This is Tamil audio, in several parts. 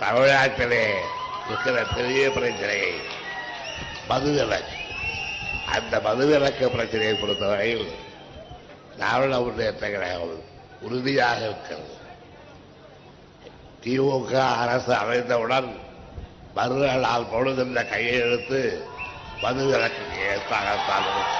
தமிழ்நாட்டிலே இருக்கிற பெரிய பிரச்சனை மதுவிலக்கு அந்த மதுவிலக்கு பிரச்சனையை பொறுத்தவரையில் திராவிட முன்னேற்ற கழகம் உறுதியாக இருக்கிறது திமுக அரசு அமைந்தவுடன் மறுநாள் பொழுதுள்ள கையெழுத்து மதுவிலக்கு கையெழுத்தாகத்தான் இருக்கும்.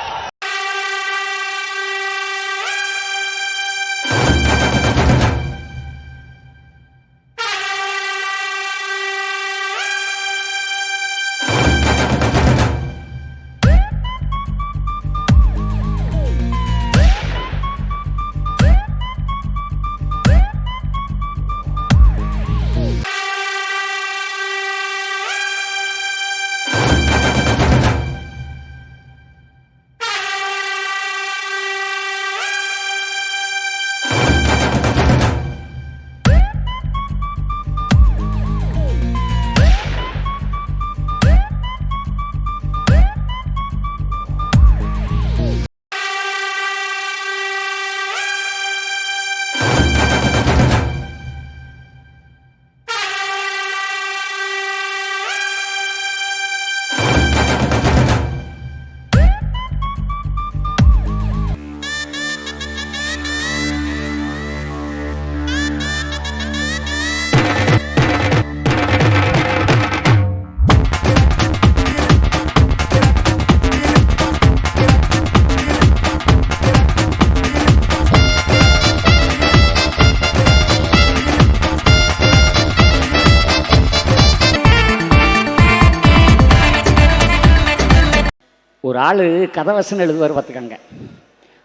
ஒரு ஆள் கதை வசனம் எழுதுவார் பார்த்துக்கங்க.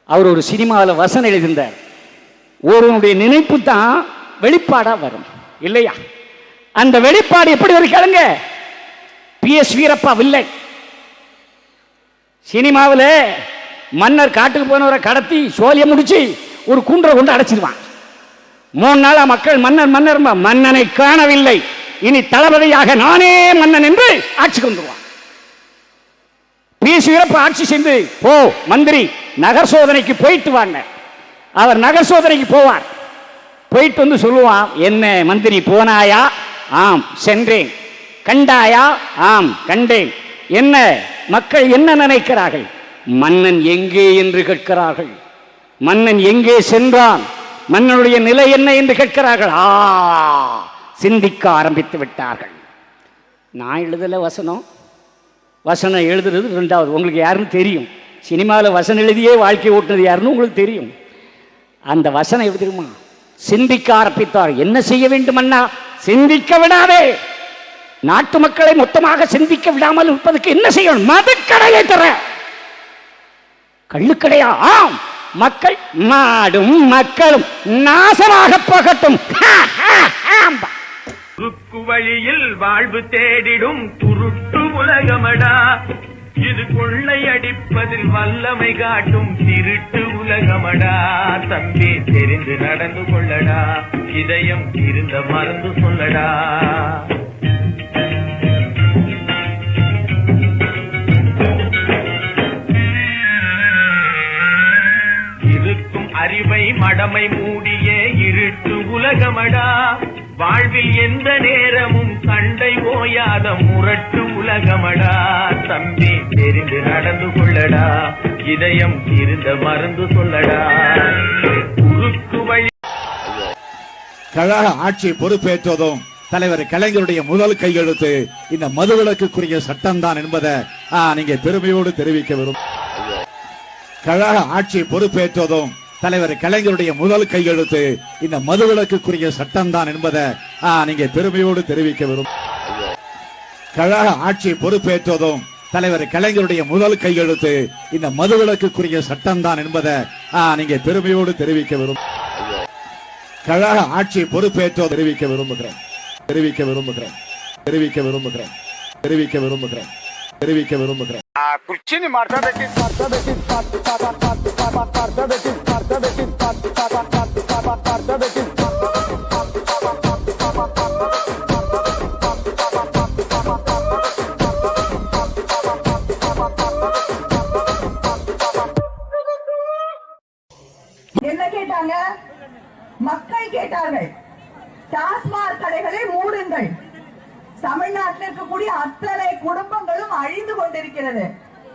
அவர் ஒரு சினிமாவில் வசனம் எழுதியிருந்தார். ஒருவனுடைய நினைப்பு தான் வெளிப்பாடாக வரும். இல்லையா? அந்த வெளிப்பாடு எப்படி வரும் பி. எஸ். வீரப்பா வில்லை. சினிமாவில் மன்னர் காட்டுக்கு போனவரை கடத்தி சோழியை முடிச்சு ஒரு குன்றை கொண்டு அடைச்சிருவான். மூணு நாளா மக்கள் மன்னர் மன்னர் மன்னனை காணவில்லை. இனி தளபதியாக நானே மன்னன் என்று ஆட்சிக்கு வந்துருவான். பிஎஸ் ஆட்சி செய்து போ மந்திரி நகர் சோதனைக்கு போயிட்டு வாங்க. அவர் நகர் சோதனைக்கு போவார். போயிட்டு வந்து சொல்லுவான் என்ன மந்திரி போனாயா? ஆம் சென்றேன். கண்டாயா? ஆம் கண்டேன். என்ன மக்கள் என்ன நினைக்கிறார்கள்? மன்னன் எங்கே என்று கேட்கிறார்கள். மன்னன் எங்கே சென்றான்? மன்னனுடைய நிலை என்ன என்று கேட்கிறார்கள்? ஆ சிந்திக்க ஆரம்பித்து விட்டார்கள். நான் எழுதல வசனம். வசனம் எழுதுறது ரெண்டாவது. உங்களுக்கு யாருன்னு தெரியும். சினிமாவில் வசனம் எழுதியே வாழ்க்கை ஓட்டுனது யாருன்னு உங்களுக்கு தெரியும். அந்த வசனம் எப்படி தெரியுமா? சிந்திக்க ஆரம்பித்தார். என்ன செய்ய வேண்டும் அண்ணா? சிந்திக்க விடாதே. நாட்டு மக்களை மொத்தமாக சிந்திக்க விடாமல் இருப்பதற்கு என்ன செய்யணும்? மதுக்கடையை தர. கள்ளுக்கடையா? ஆம். மக்கள் மாடும் மக்களும் நாசமாக போகட்டும். வழியில் வாழ்வு தேடிடும் குருட்டு உலகமடா. இது கொள்ளை அடிப்பதில் வல்லமை காட்டும் திருட்டு உலகமடா. தம்பி தெரிந்து நடந்து கொள்ளடா. இதயம் இருந்த மறந்து சொல்லடா. இருக்கும் அறிவை மடமை மூடிய இருட்டு உலகமடா. வாழ்வில் எந்த நேரமும் சண்டை ஓயாத முரட்டு உலகமடா. தம்பி தெரிந்து நடந்து கொள்ளடா. இதயம் இருந்த மறந்து சொல்லடா. குறுக்கு வழி கழக ஆட்சி பொறுப்பேற்றதும் தலைவர் கலைஞருடைய முதல் கையெழுத்து இந்த மதுவிலக்குக்குரிய சட்டம் தான் என்பதை நீங்க பெருமையோடு தெரிவிக்க விரும்ப கழக ஆட்சி பொறுப்பேற்றதும் தலைவர் கலைஞருடைய முதல் கையெழுத்து இந்த மதுவிலக்குக்குரிய சட்டம் தான் என்பதை நீங்க பெருமையோடு தெரிவிக்க விரும்ப கழக ஆட்சி பொறுப்பேற்றதும் தலைவர் கலைஞருடைய முதல் கையெழுத்து இந்த மதுவிலக்குக்குரிய சட்டம் தான் என்பதை நீங்க பெருமையோடு தெரிவிக்க விரும்ப கழக ஆட்சி பொறுப்பேற்றோ தெரிவிக்க விரும்புகிறேன். தெரிவிக்க விரும்புகிறேன். தெரிவிக்க விரும்புகிறேன். தெரிவிக்க விரும்புகிறேன். தெரிவிக்க விரும்புகிறேன். என்ன தமிழ்நாட்டில் இருக்கக்கூடிய அத்தனை குடும்பங்களும் அழிந்து கொண்டிருக்கிறது.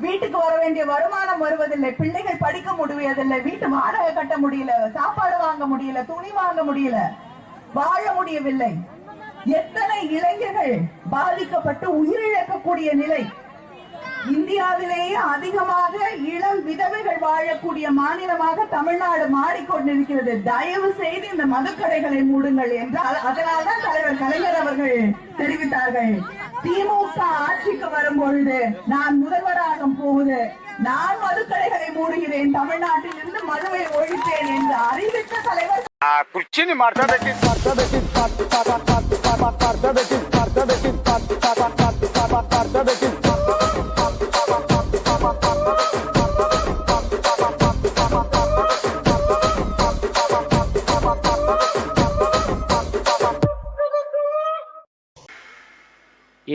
வீட்டுக்கு வர வேண்டிய வருமானம் வருவதில்லை பிள்ளைகள் படிக்க முடியவில்லை வீட்டு வாடகை கட்ட முடியல சாப்பாடு வாங்க முடியல துணி வாங்க முடியல வாழ முடியவில்லை. எத்தனை இளைஞர்கள் பாதிக்கப்பட்டு உயிரிழக்கக்கூடிய நிலை. இந்தியாவிலேயே அதிகமாக இளம் விதவைகள் வாழக்கூடிய மாநிலமாக தமிழ்நாடு மாறிக்கொண்டிருக்கிறது. தயவு செய்து இந்த மதுக்கடைகளை மூடுங்கள் என்றால் அதனால்தான் தலைவர் கலைஞர் அவர்கள் தெரிவித்தார்கள். திமுக ஆட்சிக்கு வரும் பொழுது நான் முதல்வராக போகுது நான் மதுக்கடைகளை மூடுகிறேன் தமிழ்நாட்டில் இருந்து மதுவை ஒழிப்பேன் என்று அறிவித்த தலைவர். குர்ச்சினி மாட்டாத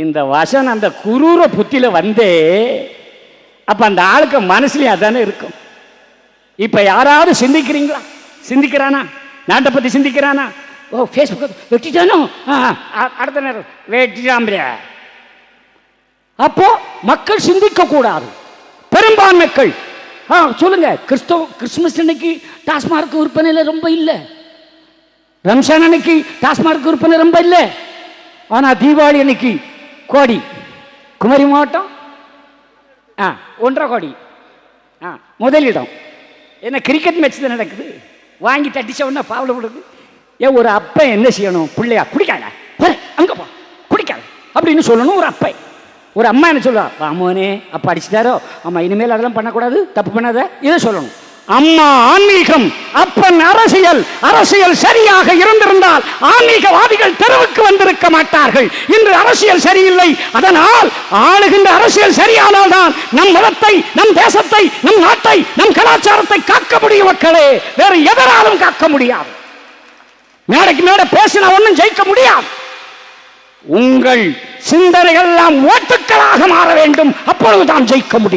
இந்த வசனம் அந்த குரூர புத்தியில வந்தே அப்போ அந்த ஆளுக்கு மனசுலையும் அதானே இருக்கும். இப்போ யாராவது சிந்திக்கிறீங்களா? சிந்திக்கிறானா? நாட்டை பற்றி சிந்திக்கிறானா? ஓ ஃபேஸ்புக் வெட்டிட்டானோ? அடுத்த நேரம் வெட்டிட்டாம்பியா அப்போ மக்கள் சிந்திக்க கூடாது. பெரும்பான்மைக்கள் ஆ சொல்லுங்க. கிறிஸ்தவ கிறிஸ்துமஸ் அன்னைக்கு டாஸ்மார்க் விற்பனையில் ரொம்ப இல்லை. ரம்ஷான் அன்னைக்கு டாஸ்மார்க் விற்பனை ரொம்ப இல்லை. ஆனால் தீபாவளி அன்னைக்கு கோடி. குமரி மாவட்டம்? ஆ ஒன்றரை கோடி. ஆ முதலிடம். என்ன கிரிக்கெட் மேட்ச் தான் நடக்குது? வாங்கி தட்டிச்ச உடனே பாவல விடுது ஏன் ஒரு அப்பன் என்ன செய்யணும்? பிள்ளையா குடிக்காத? அங்கே போ. குடிக்காத. அப்படின்னு சொல்லணும் ஒரு அப்பன் ஒரு அம்மா என்ன சொல்லுவா பாமோனே அப்பா அடிச்சிட்டாரோ? அம்மா இனிமேல் அதெல்லாம் பண்ணக்கூடாது. தப்பு பண்ணாத. இதை சொல்லணும். அம்மா ஆன்மீகம். அப்பன் அரசியல் அரசியல் சரியாக இருந்திருந்தால் ஆன்மீகவாதிகள் தெருவுக்கு வந்திருக்க மாட்டார்கள். இன்று அரசியல் சரியில்லை. அதனால் ஆளுகின்ற அரசியல் சரியானால் தான் நம் மதத்தை நம் தேசத்தை நம் நாட்டை நம் கலாச்சாரத்தை காக்க முடியும் மக்களே. வேறு எதனாலும் காக்க முடியாது. மேடைக்கு மேடை பேசினா ஒன்றும் ஜெயிக்க முடியாது. உங்கள் சிந்தனைகள் எல்லாம் ஓட்டுக்களாக மாற வேண்டும். அப்பொழுதுதான் ஜெயிக்க முடியும்.